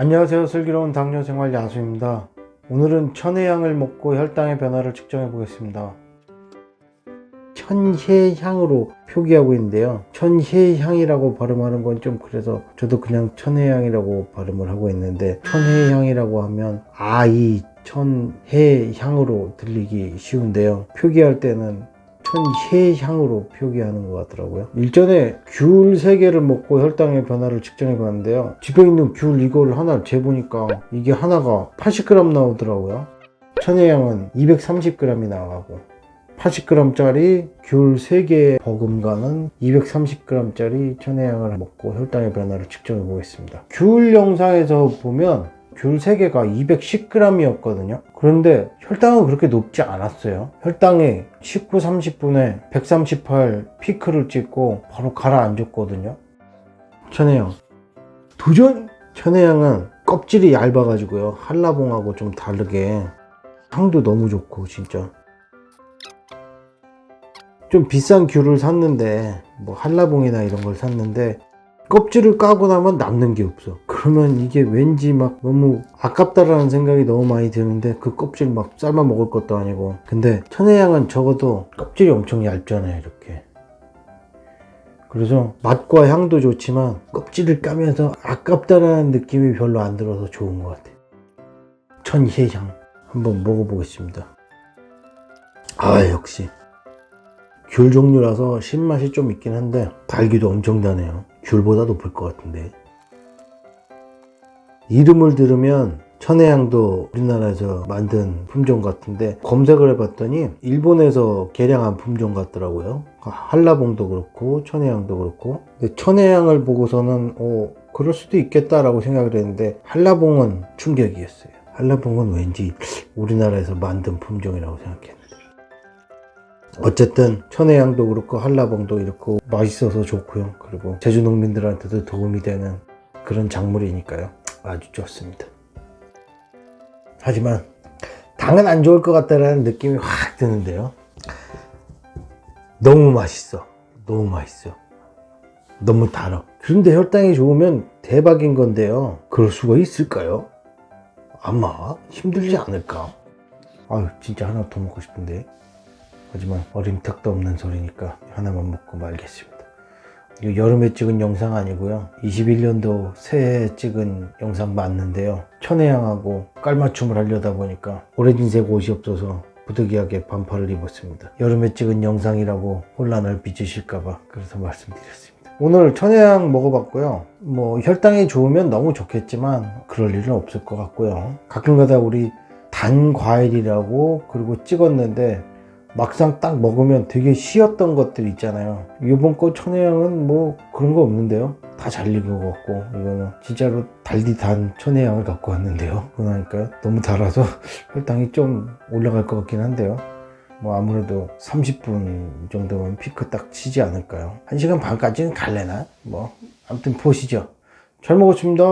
안녕하세요. 슬기로운 당뇨생활 야수입니다. 오늘은 천혜향을 먹고 혈당의 변화를 측정해 보겠습니다. 천혜향으로 표기하고 있는데요. 천혜향이라고 발음하는 건 좀 그래서 저도 그냥 천혜향이라고 발음을 하고 있는데 천혜향이라고 하면 아이 천혜향으로 들리기 쉬운데요. 표기할 때는 천혜향으로 표기하는 것 같더라고요. 일전에 귤 3개를 먹고 혈당의 변화를 측정해 봤는데요. 집에 있는 귤 이거를 하나 재보니까 이게 하나가 80g 나오더라고요. 천혜향은 230g이 나가고 80g짜리 귤 3개 버금가는 230g짜리 천혜향을 먹고 혈당의 변화를 측정해 보겠습니다. 귤 영상에서 보면 귤 3개가 210g이었거든요. 그런데 혈당은 그렇게 높지 않았어요. 혈당이 19, 30분에 138 피크를 찍고 바로 가라앉았거든요. 천혜향. 도전! 천혜향은 껍질이 얇아가지고요. 한라봉하고 좀 다르게 향도 너무 좋고 진짜. 좀 비싼 귤을 샀는데 뭐 한라봉이나 이런 걸 샀는데 껍질을 까고 나면 남는 게 없어. 그러면 이게 왠지 막 너무 아깝다라는 생각이 너무 많이 드는데 그 껍질 막 삶아 먹을 것도 아니고. 근데 천혜향은 적어도 껍질이 엄청 얇잖아요, 이렇게. 그래서 맛과 향도 좋지만 껍질을 까면서 아깝다라는 느낌이 별로 안 들어서 좋은 것 같아요. 천혜향 한번 먹어보겠습니다. 아, 역시. 귤 종류라서 신맛이 좀 있긴 한데 달기도 엄청 나네요. 귤보다 높을 것 같은데. 이름을 들으면 천혜향도 우리나라에서 만든 품종 같은데 검색을 해봤더니 일본에서 개량한 품종 같더라고요. 한라봉도 그렇고 천혜향도 그렇고 근데 천혜향을 보고서는 어 그럴 수도 있겠다라고 생각을 했는데 한라봉은 충격이었어요. 한라봉은 왠지 우리나라에서 만든 품종이라고 생각했는데 어쨌든 천혜향도 그렇고 한라봉도 이렇고 맛있어서 좋고요. 그리고 제주 농민들한테도 도움이 되는 그런 작물이니까요. 아주 좋습니다. 하지만 당은 안 좋을 것 같다라는 느낌이 확 드는데요. 너무 맛있어. 너무 맛있어. 너무 달아. 그런데 혈당이 좋으면 대박인 건데요. 그럴 수가 있을까요? 아마 힘들지 않을까? 아유, 진짜 하나 더 먹고 싶은데. 하지만 어림탁도 없는 소리니까 하나만 먹고 말겠습니다. 여름에 찍은 영상 아니고요. 21년도 새해에 찍은 영상 맞는데요. 천혜향하고 깔맞춤을 하려다 보니까 오렌진색 옷이 없어서 부득이하게 반팔을 입었습니다. 여름에 찍은 영상이라고 혼란을 빚으실까봐 그래서 말씀드렸습니다. 오늘 천혜향 먹어봤고요. 뭐 혈당이 좋으면 너무 좋겠지만 그럴 일은 없을 것 같고요. 가끔가다 우리 단 과일이라고 그리고 찍었는데 막상 딱 먹으면 되게 쉬었던 것들 있잖아요. 이번 거 천혜향은 뭐 그런 거 없는데요. 다 잘 익은 것 같고 이거는 진짜로 달디 단 천혜향을 갖고 왔는데요. 그러니까 너무 달아서 혈당이 좀 올라갈 것 같긴 한데요. 뭐 아무래도 30분 정도면 피크 딱 치지 않을까요? 1시간 반까지는 갈래나? 뭐 아무튼 보시죠. 잘 먹었습니다.